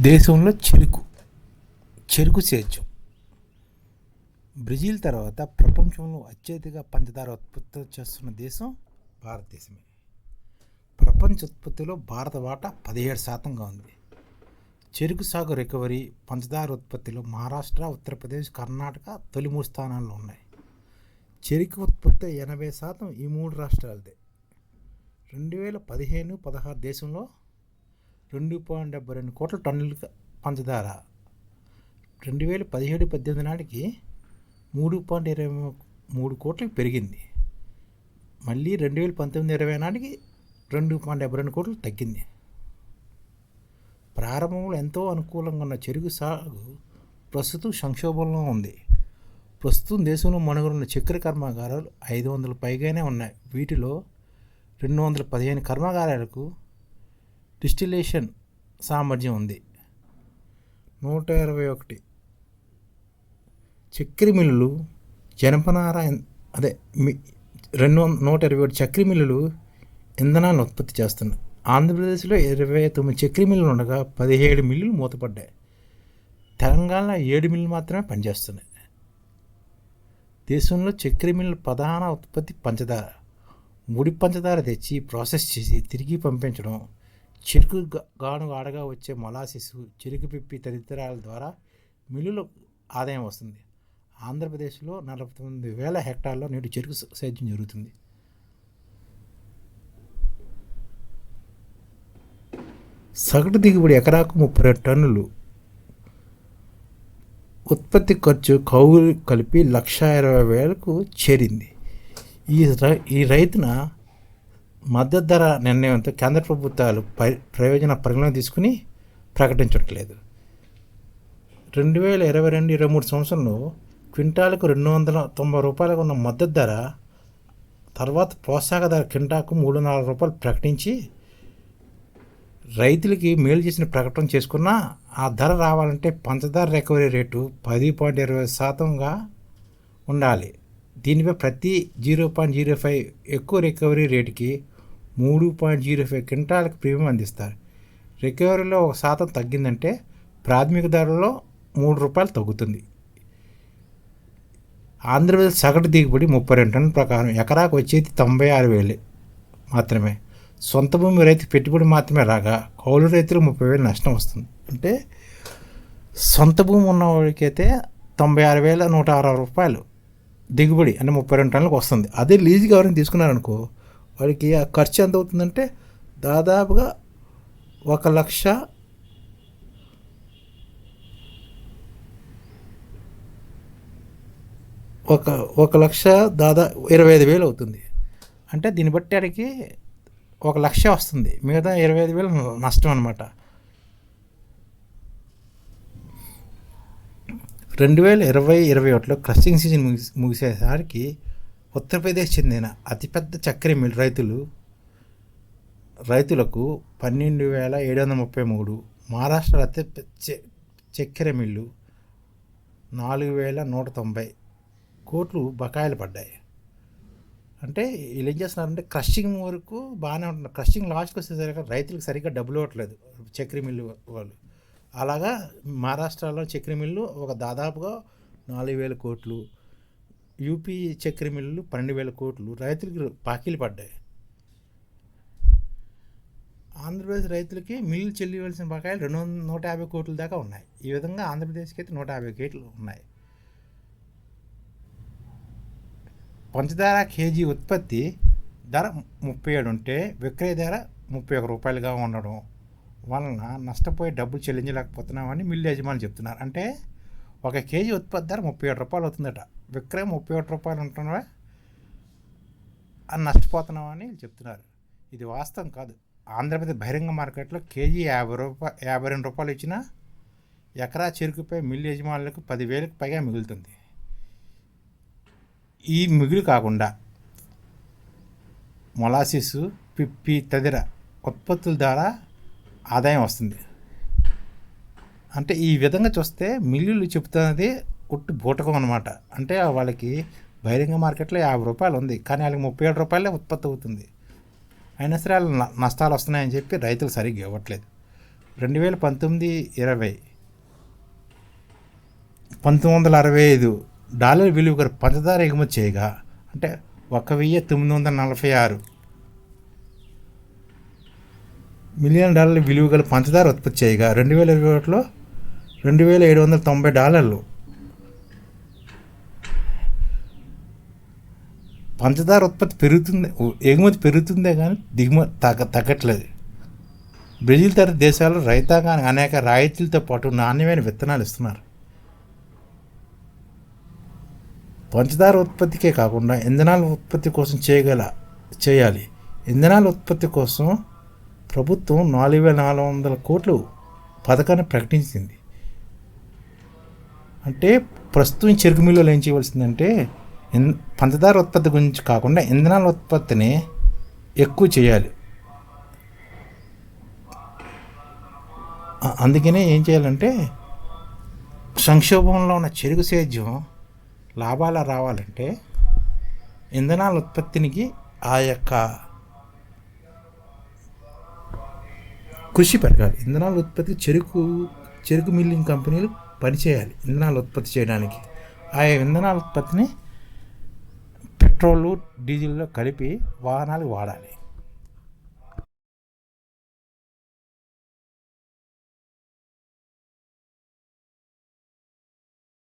దేశంలో చెరుకు చెరుకు సేద్యం. బ్రెజిల్ తర్వాత ప్రపంచంలో అత్యధిక పంచదార ఉత్పత్తి చేస్తున్న దేశం భారతదేశమే. ప్రపంచ ఉత్పత్తిలో భారత వాటా పదిహేడు శాతంగా ఉంది. చెరుకు సాగు రికవరీ పంచదార ఉత్పత్తిలో మహారాష్ట్ర ఉత్తరప్రదేశ్ కర్ణాటక తొలి మూడు స్థానాల్లో ఉన్నాయి. చెరుకు ఉత్పత్తి ఎనభై శాతం ఈ మూడు రాష్ట్రాలదే. రెండు వేల పదిహేను పదహారు దేశంలో రెండు పాయింట్ డెబ్బై రెండు కోట్ల టన్నుల పంచదార. రెండు వేల పదిహేడు పద్దెనిమిది నాటికి మూడు పాయింట్ ఇరవై మూడు కోట్లకు పెరిగింది. మళ్ళీ రెండు వేల పంతొమ్మిది ఇరవై నాటికి రెండు పాయింట్ డెబ్బై రెండు కోట్లు తగ్గింది. ప్రారంభంలో ఎంతో అనుకూలంగా ఉన్న చెరుకు సాగు ప్రస్తుతం సంక్షోభంలో ఉంది. ప్రస్తుతం దేశంలో మనుగడున్న చక్కెర కర్మాగారాలు ఐదు వందల పైగానే ఉన్నాయి. వీటిలో రెండు వందల పదిహేను కర్మాగారాలకు డిస్టిలేషన్ సామర్థ్యం ఉంది. నూట ఇరవై ఒకటి. చక్కెర మిల్లులు జనపనార అదే రెండు వంద నూట ఇరవై ఒకటి చక్కెర మిల్లులు ఇంధనాలను ఉత్పత్తి చేస్తున్నాయి. ఆంధ్రప్రదేశ్లో ఇరవై తొమ్మిది చక్కెర మిల్లులు ఉండగా పదిహేడు మిల్లులు మూతపడ్డాయి. తెలంగాణలో ఏడు మిల్లులు మాత్రమే పనిచేస్తున్నాయి. దేశంలో చక్కెర మిల్లు ప్రధాన ఉత్పత్తి పంచదార. ముడి పంచదార తెచ్చి ప్రాసెస్ చేసి తిరిగి పంపించడం చెరుకు గాను ఆడగా వచ్చే మొలాసిస్ చెరుకు పిప్పి తదితరాల ద్వారా మిల్లుల ఆదాయం వస్తుంది. ఆంధ్రప్రదేశ్లో నలభై తొమ్మిది వేల హెక్టార్లో నేడు చెరుకు సేద్యం జరుగుతుంది. సగటు దిగుబడి ఎకరాకు ముప్పై రెండు టన్నులు. ఉత్పత్తి ఖర్చు కౌలు కలిపి లక్ష ఇరవై వేలకు చేరింది. ఈ రై- ఈ రైతున మద్దతు ధర నిర్ణయంతో కేంద్ర ప్రభుత్వాలు ప్రయోజన పరిగణన తీసుకుని ప్రకటించట్లేదు. రెండు వేల ఇరవై రెండు ఇరవై మూడు సంవత్సరంలో క్వింటాలకు రెండు వందల తొంభై రూపాయలకు ఉన్న మద్దతు ధర తర్వాత ప్రోత్సాహక ధర క్వింటాకు మూడు నాలుగు రూపాయలు ప్రకటించి రైతులకి మేలు చేసిన ప్రకటన చేసుకున్నా ఆ ధర రావాలంటే పంచదార రికవరీ రేటు పది పాయింట్ ఇరవై శాతంగా ఉండాలి. దీనిపై ప్రతి జీరో పాయింట్ జీరో ఫైవ్ ఎక్కువ రికవరీ రేటుకి మూడు పాయింట్ జీరో ఫైవ్ క్వింటాలకు ప్రీమియం అందిస్తారు. రికవరీలో ఒక శాతం తగ్గిందంటే ప్రాథమిక ధరలో మూడు రూపాయలు తగ్గుతుంది. ఆంధ్రప్రదేశ్ సగటు దిగుబడి ముప్పై రెండు టన్నుల ప్రకారం ఎకరాకు వచ్చేది తొంభై ఆరు వేలు మాత్రమే. సొంత భూమి రైతు పెట్టుబడి మాత్రమే రాగా కౌలు రైతులు ముప్పై వేలు నష్టం వస్తుంది. అంటే సొంత భూమి ఉన్నవాడికైతే తొంభై ఆరు వేల నూట అరవై రూపాయలు. దిగుబడి అంటే ముప్పై రెండు టన్నులకు వస్తుంది. అదే లీజుగా ఎవరైనా తీసుకున్నారనుకో వాడికి ఆ ఖర్చు ఎంత అవుతుందంటే దాదాపుగా ఒక లక్ష ఒక ఒక లక్ష దాదా ఇరవై ఐదు వేలు అవుతుంది. అంటే దీన్ని బట్టి ఆడికి ఒక లక్ష వస్తుంది. మిగతా ఇరవై ఐదు వేలు నష్టం అనమాట రెండు వేల ఇరవై ఇరవై ఒకటిలో క్రస్టింగ్ సీజన్ ముగి ముగిసేసరికి ఉత్తరప్రదేశ్ చెందిన అతిపెద్ద చక్కెర మిల్ రైతులు రైతులకు పన్నెండు వేల ఏడు వందల ముప్పై మూడు మహారాష్ట్ర అతి చక్కెర మిల్లు నాలుగు వేల నూట తొంభై కోట్లు బకాయిలు పడ్డాయి. అంటే వీళ్ళు ఏం చేస్తున్నారంటే క్రషింగ్ వరకు బాగానే ఉంటున్నారు. క్రషింగ్ లాస్ట్కి వచ్చేసరికి రైతులకు సరిగ్గా డబ్బులు ఇవ్వట్లేదు చక్కెర మిల్లు వాళ్ళు. అలాగా మహారాష్ట్రలో చక్కెర మిల్లు ఒక దాదాపుగా నాలుగు వేల కోట్లు యూపీ చక్కెర మిల్లు పన్నెండు వేల కోట్లు రైతులకు పాకీలు పడ్డాయి. ఆంధ్రప్రదేశ్ రైతులకి మిల్లు చెల్లివలసిన బకాయిలు రెండు వందల నూట యాభై కోట్ల దాకా ఉన్నాయి. ఈ విధంగా ఆంధ్రప్రదేశ్కి అయితే నూట యాభై కోట్లు ఉన్నాయి. పంచదార కేజీ ఉత్పత్తి ధర ముప్పై ఏడు ఉంటే విక్రయ ధర ముప్పై ఒక రూపాయలుగా ఉండడం వలన నష్టపోయి డబ్బులు చెల్లించలేకపోతున్నామని మిల్లు యజమానులు చెప్తున్నారు. అంటే ఒక కేజీ ఉత్పత్తి ధర ముప్పై ఏడు రూపాయలు అవుతుందట. విక్రయం ముప్పై ఏడు రూపాయలు ఉంటున్నావా? అని నష్టపోతున్నామని చెప్తున్నారు. ఇది వాస్తవం కాదు. ఆంధ్రప్రదేశ్ బహిరంగ మార్కెట్లో కేజీ యాభై రూపాయ యాభై రెండు రూపాయలు ఇచ్చినా ఎకరా చెరుకుపై మిల్లు యజమానులకు పదివేలకు పైగా మిగులుతుంది. ఈ మిగులు కాకుండా మొలాసిస్ పిప్పి తదితర ఉత్పత్తుల ద్వారా ఆదాయం వస్తుంది. అంటే ఈ విధంగా చూస్తే మిల్లులు చెప్తున్నది కొట్టు బూటకం అనమాట అంటే వాళ్ళకి బహిరంగ మార్కెట్లో యాభై రూపాయలు ఉంది కానీ వాళ్ళకి ముప్పై ఏడు రూపాయలే ఉత్పత్తి అవుతుంది. అయినా సరే వాళ్ళు న- నష్టాలు వస్తున్నాయని చెప్పి రైతులు సరిగ్గా ఇవ్వట్లేదు. రెండు వేల పంతొమ్మిది ఇరవై పంతొమ్మిది వందల అరవై ఐదు డాలర్ విలువ గారు పంచదార ఎగుమతి చేయగా అంటే ఒక వెయ్యి తొమ్మిది వందల నలభై ఆరు మిలియన్ డాలర్ల విలువ గల పంచదార ఉత్పత్తి చేయగా రెండు వేల ఇరవై ఒకటిలో రెండు వేల ఏడు వందల తొంభై డాలర్లు. పంచదార ఉత్పత్తి పెరుగుతుంది ఎగుమతి పెరుగుతుందే కానీ దిగుమతి తగ్గ తగ్గట్లేదు. బ్రెజిల్ తర దేశాలు రైతాంగానికి అనేక రాయితీలతో పాటు నాణ్యమైన విత్తనాలు ఇస్తున్నారు. పంచదార ఉత్పత్తికే కాకుండా ఇంధనాల ఉత్పత్తి కోసం చేయగల చేయాలి. ఇంధనాల ఉత్పత్తి కోసం ప్రభుత్వం నాలుగు వేల నాలుగు వందల కోట్లు పథకాన్ని ప్రకటించింది. అంటే ప్రస్తుతం చెరుకు మిల్లులు ఏం చేయవలసిందంటే ఇన్ పంచదార ఉత్పత్తి గురించి కాకుండా ఇంధనాల ఉత్పత్తిని ఎక్కువ చేయాలి. అందుకనే ఏం చేయాలంటే సంక్షోభంలో ఉన్న చెరుకు సేద్యం లాభాలు రావాలంటే ఇంధనాల ఉత్పత్తినికి ఆ యొక్క కృషి పెరగాలి ఇంధనాల ఉత్పత్తి చెరుకు చెరుకు మిల్లింగ్ కంపెనీలు పనిచేయాలి ఇంధనాలు ఉత్పత్తి చేయడానికి. ఆ ఇంధనాల ఉత్పత్తిని పెట్రోలు డీజిల్లో కలిపి వాహనాలు వాడాలి.